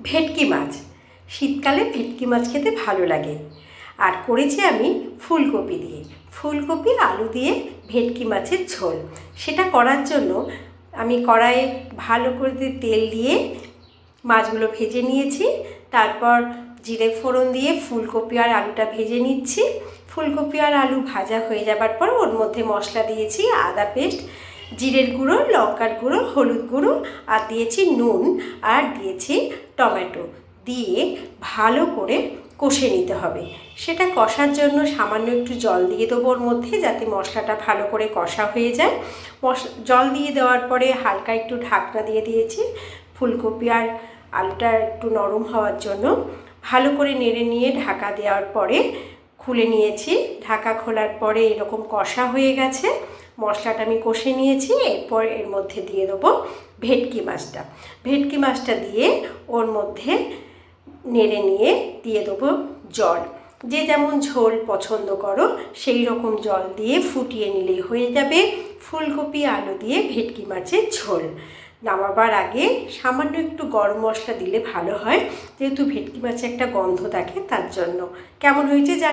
ভেটকি মাছ। শীতকালে ভেটকি মাছ খেতে ভালো লাগে। আর করেছি আমি ফুলকপি দিয়ে। ফুলকপি, আলু দিয়ে ভেটকি মাছের ঝোল। সেটা করার জন্য আমি কড়াইয়ে ভালো করে তেল দিয়ে মাছগুলো ভেজে নিয়েছি। তারপর জিরে ফোড়ন দিয়ে ফুলকপি আর আলুটা ভেজে নিচ্ছি। ফুলকপি আর আলু ভাজা হয়ে যাবার পর ওর মধ্যে মশলা দিয়েছি, আদা পেস্ট জিরের গুঁড়ো, লঙ্কার গুঁড়ো, হলুদ গুঁড়ো, আর দিয়েছি নুন, আর দিয়েছি টমেটো। দিয়ে ভালো করে কষে নিতে হবে। সেটা কষার জন্য সামান্য একটু জল দিয়ে দেবো ওর মধ্যে, যাতে মশলাটা ভালো করে কষা হয়ে যায়। জল দিয়ে দেওয়ার পরে হালকা একটু ঢাকনা দিয়ে দিয়েছি। ফুলকপি আর আলুটা একটু নরম হওয়ার জন্য। ভালো করে নেড়ে নিয়ে ঢাকা দেওয়ার পরে খুলে নিয়েছি। ঢাকা খোলার পরে এরকম কষা হয়ে গেছে। মশলাটা আমি কষে নিয়েছি, এরপর এর মধ্যে দিয়ে দেবো ভেটকি মাছটা। ভেটকি মাছটা দিয়ে ওর মধ্যে নেড়ে নিয়ে দিয়ে দেবো জল। যে যেমন ঝোল পছন্দ করো, সেই রকম জল দিয়ে ফুটিয়ে নিলেই হয়ে যাবে। ফুলকপি, আলু দিয়ে ভেটকি মাছের ঝোল। নামাবার আগে সামান্য একটু গরম মশলা দিলে ভালো হয়, যেহেতু ভেটকি মাছে একটা গন্ধ থাকে তার জন্য। কেমন হয়েছে